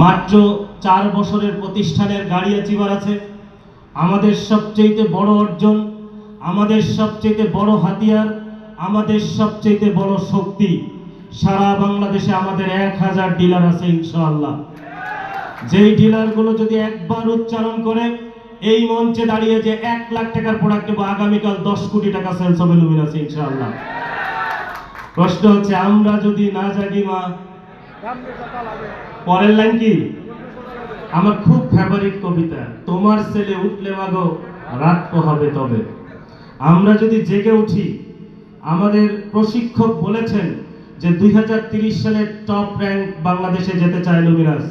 মাত্র চার বছরের প্রতিষ্ঠানের গাড়ি অ্যাচিভার আছে। আমাদের সবচেয়ে বড় অর্জন, আমাদের সবচেয়ে বড় হাতিয়ার, আমাদের সবচেয়ে বড় শক্তি। সারা বাংলাদেশে আমাদের এক হাজার ডিলার আছে ইনশাআল্লাহ। যেই ডিলারগুলো যদি একবার উচ্চারণ করে, এই মঞ্চে দাঁড়িয়ে যে এক লাখ টাকার প্রোডাক্ট দেবো আগামীকাল দশ কোটি টাকা সেলস হবে লুমিনাস ইনশাআল্লাহ। প্রশ্ন হচ্ছে, আমরা যদি না জাগি মা পরের লাইন কি? আমার খুব ফেভারিট কবিতা, তোমার ছেলে উঠলে মাগো, রাত হবে তবে। আমরা যদি জেগে উঠি, আমাদের প্রশিক্ষক বলেছেন যে দুই সালের টপ র্যাঙ্ক বাংলাদেশে যেতে চায় লুমিনাস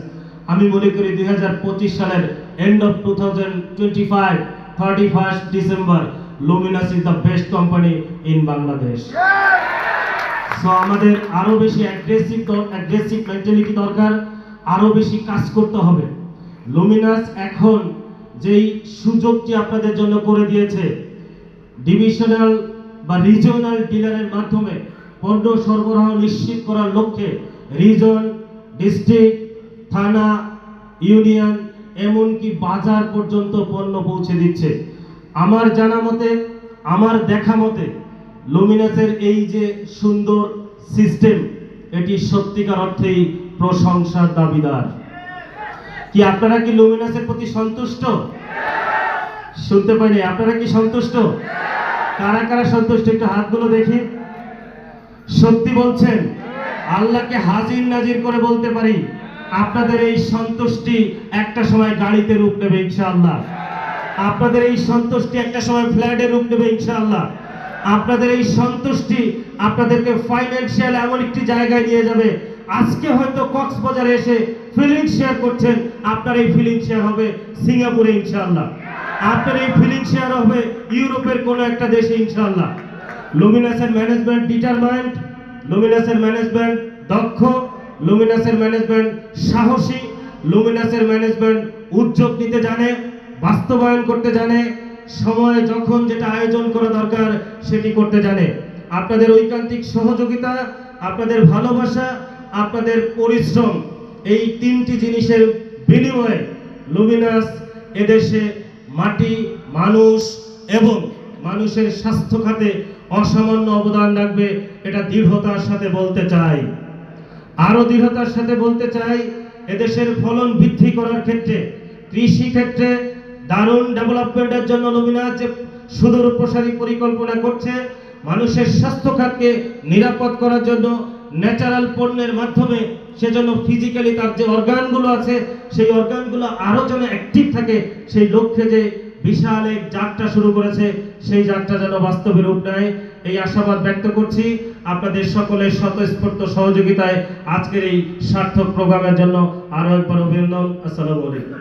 আমি মনে করি দু হাজার পঁচিশ সালের end of two thousand twenty five thirty first December Luminous is the best company in Bangladesh so আমাদের আরও বেশি অ্যাগ্রেসিভ অ্যাগ্রেসিভ মেন্টালিটি দরকার। আরও বেশি কাজ করতে হবে। লুমিনাস এখন যেই সুযোগটি আপনাদের জন্য করে দিয়েছে ডিভিশনাল বা রিজিওনাল ডিলারের মাধ্যমে পণ্য সরবরাহ নিশ্চিত করার লক্ষ্যে রিজন ডিস্ট্রিক্ট থানা ইউনিয়ন এমনকি বাজার পর্যন্ত পণ্য পৌঁছে দিচ্ছে। আমার জানা মতে, আমার দেখা মতে লুমিনাসের এই যে সুন্দর সিস্টেম এটি সত্যিকার অর্থেই প্রশংসার দাবিদার। কি আপনারা কি লুমিনাসের প্রতি সন্তুষ্ট? শুনতে পাইনি, আপনারা কি সন্তুষ্ট? কারা কারা সন্তুষ্ট? একটু হাতগুলো দেখি। সত্যি বলছেন, আল্লাহকে হাজির নাজির করে বলতে পারি, আপনাদের এই সন্তুষ্টি একটা সময় গাড়িতে রূপ নেবে ইনশাআল্লাহ। আপনাদের এই সন্তুষ্টি একটা সময় ফ্ল্যাটে রূপ নেবে ইনশাআল্লাহ। আপনাদের এই সন্তুষ্টি আপনাদেরকে ফাইন্যান্সিয়াল এমন একটি জায়গায় নিয়ে যাবে আজকে হয়তো কক্সবাজারে এসে ফিলিং শেয়ার করছেন, আপনার এই ফিলিং শেয়ার হবে সিঙ্গাপুরে ইনশাআল্লাহ। আপনার এই ফিলিং শেয়ার হবে ইউরোপের কোনো একটা দেশে ইনশাআল্লাহ। লুমিনাসের ম্যানেজমেন্ট ডিটারমাইন্ড লুমিনাসের ম্যানেজমেন্ট দক্ষ লুমিনাসের ম্যানেজমেন্ট সাহসী লুমিনাসের ম্যানেজমেন্ট উদ্যোগ নিতে জানে, বাস্তবায়ন করতে জানে, সময় যখন যেটা আয়োজন করা দরকার সেটি করতে জানে। আপনাদের ঐকান্তিক সহযোগিতা, আপনাদের ভালোবাসা আপনাদের পরিশ্রম এই তিনটি জিনিসের বিনিময়ে লুমিনাস এদেশে মাটি, মানুষ এবং মানুষের স্বাস্থ্য খাতে অসামান্য অবদান রাখবে, এটা দৃঢ়তার সাথে বলতে চাই। আরও দৃঢ়তার সাথে বলতে চাই, এদেশের ফলন বৃদ্ধি করার ক্ষেত্রে, কৃষি ক্ষেত্রে দারুণ ডেভেলপমেন্টের জন্য লুমিনাস যে সুদূর প্রসারী পরিকল্পনা করছে, মানুষের স্বাস্থ্য খাতকে নিরাপদ করার জন্য ন্যাচারাল পণ্যের মাধ্যমে সেজন্য ফিজিক্যালি তার যে অর্গানগুলো আছে, সেই অর্গানগুলো আরও যেন অ্যাক্টিভ থাকে, সেই লক্ষ্যে যে বিশাল এক যাত্রা শুরু করেছে, সেই যাত্রা যেন বাস্তবে রূপ নেয়। এই আশাবাদ ব্যক্ত করছি আপনাদের সকলের স্বতঃস্ফূর্ত সহযোগিতায় আজকের এই সার্থক প্রোগ্রামের জন্য আরও একবার অভিনন্দন। আসসালামু আলাইকুম।